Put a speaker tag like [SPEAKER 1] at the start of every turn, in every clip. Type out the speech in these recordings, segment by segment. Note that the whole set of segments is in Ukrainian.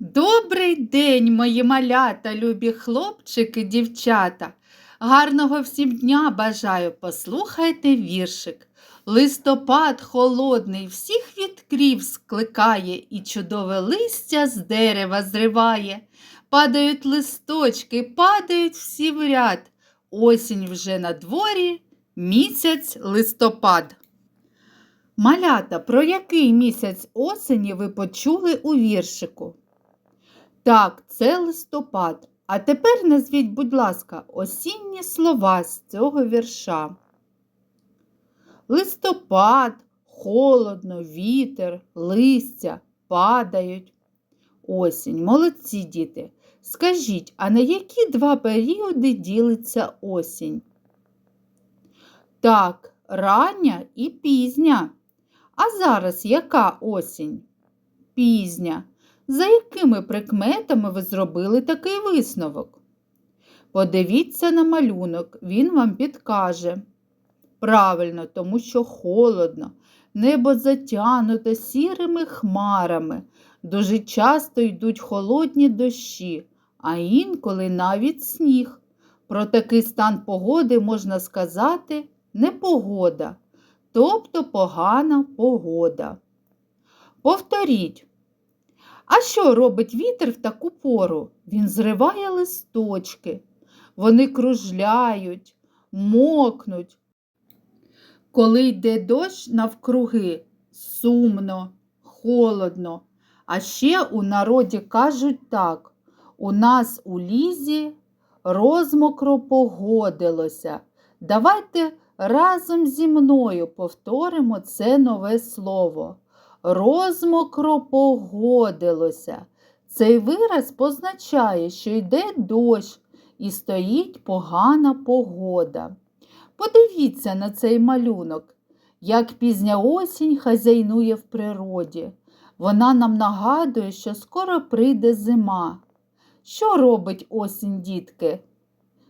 [SPEAKER 1] Добрий день, мої малята, любі хлопчики, дівчата. Гарного всім дня бажаю, послухайте віршик. Листопад холодний всіх відкрів скликає і чудове листя з дерева зриває. Падають листочки, падають всі в ряд. Осінь вже на дворі, місяць листопад. Малята, про який місяць осені ви почули у віршику? Так, це листопад. А тепер назвіть, будь ласка, осінні слова з цього вірша. Листопад, холодно, вітер, листя падають. Осінь. Молодці діти. Скажіть, а на які два періоди ділиться осінь? Так, рання і пізня. А зараз яка осінь? Пізня. За якими прикметами ви зробили такий висновок? Подивіться на малюнок, він вам підкаже. Правильно, тому що холодно, небо затягнуте сірими хмарами, дуже часто йдуть холодні дощі, а інколи навіть сніг. Про такий стан погоди можна сказати непогода, тобто погана погода. Повторіть. А що робить вітер в таку пору? Він зриває листочки, вони кружляють, мокнуть. Коли йде дощ навкруги, сумно, холодно. А ще у народі кажуть так: у нас у лізі розмокро погодилося. Давайте разом зі мною повторимо це нове слово розмокро погодилося. Цей вираз позначає, що йде дощ і стоїть погана погода. Подивіться на цей малюнок, як пізня осінь хазяйнує в природі. Вона нам нагадує, що скоро прийде зима. Що робить осінь, дітки?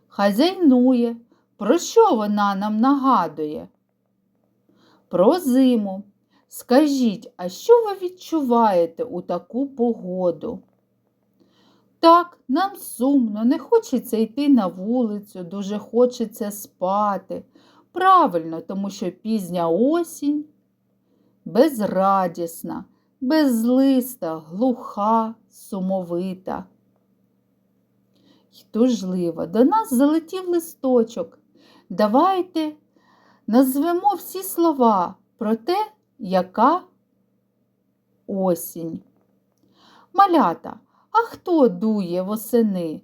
[SPEAKER 1] Хазяйнує. Про що вона нам нагадує? Про зиму. Скажіть, а що ви відчуваєте у таку погоду? Так, нам сумно, не хочеться йти на вулицю, дуже хочеться спати. Правильно, тому що пізня осінь безрадісна, безлиста, глуха, сумовита. й тужлива. До нас залетів листочок. Давайте назвемо всі слова про те, яка осінь. Малята, а хто дує восени?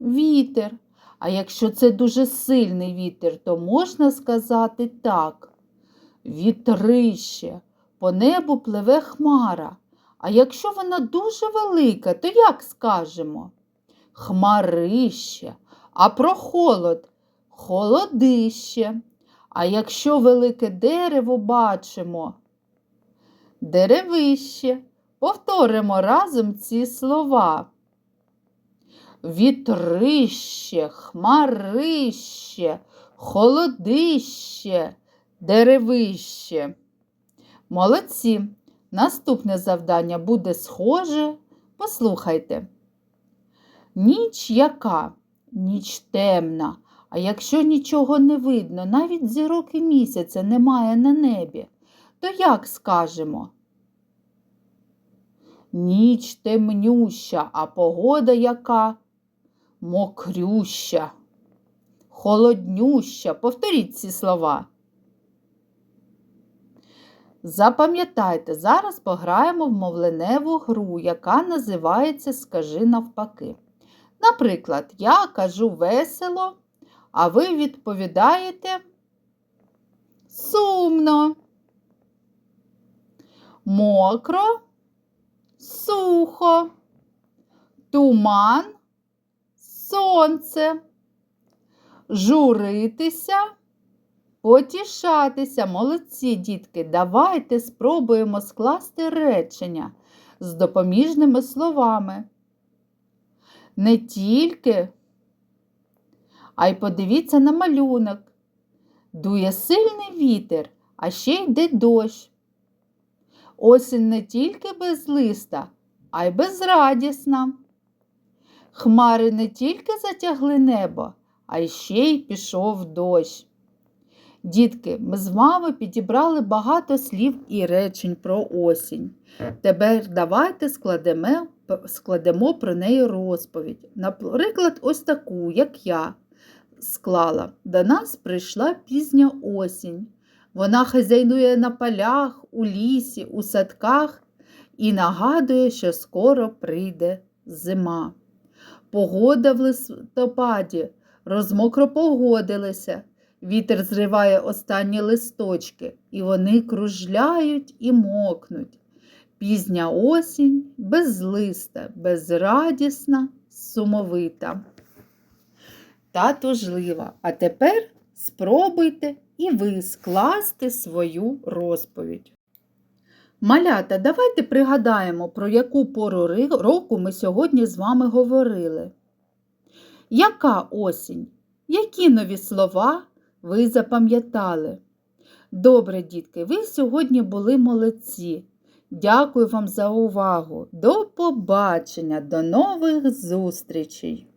[SPEAKER 1] Вітер. А якщо це дуже сильний вітер, то можна сказати так. Вітрище, по небу пливе хмара. А якщо вона дуже велика, то як скажемо? Хмарище, а про холод холодище. А якщо велике дерево бачимо, деревище, повторимо разом ці слова. Вітрище, хмарище, холодище, деревище. Молодці. Наступне завдання буде схоже. Послухайте. Ніч яка? Ніч темна. А якщо нічого не видно, навіть зірок і місяця немає на небі, то як скажемо? Ніч темнюща, а погода яка мокрюща, холоднюща. Повторіть ці слова. Запам'ятайте, зараз пограємо в мовленеву гру, яка називається Скажи навпаки. Наприклад, я кажу весело. А ви відповідаєте сумно, мокро, сухо, туман, сонце, журитися, потішатися. Молодці, дітки, давайте спробуємо скласти речення з допоміжними словами. Не тільки а й подивіться на малюнок. Дує сильний вітер, а ще йде дощ. Осінь не тільки без листа, а й безрадісна. Хмари не тільки затягли небо, а й ще й пішов дощ. Дітки, ми з вами підібрали багато слів і речень про осінь. Тепер давайте складемо, складемо про неї розповідь. Наприклад, ось таку, як я склала. До нас прийшла пізня осінь. Вона хазяйнує на полях, у лісі, у садках і нагадує, що скоро прийде зима. Погода в листопаді розмокро погодилися. Вітер зриває останні листочки, і вони кружляють і мокнуть. Пізня осінь безлиста, безрадісна, сумовита та тужлива. А тепер спробуйте і ви скласти свою розповідь. Малята, давайте пригадаємо, про яку пору року ми сьогодні з вами говорили. Яка осінь? Які нові слова ви запам'ятали? Добре, дітки, ви сьогодні були молодці. Дякую вам за увагу. До побачення, до нових зустрічей!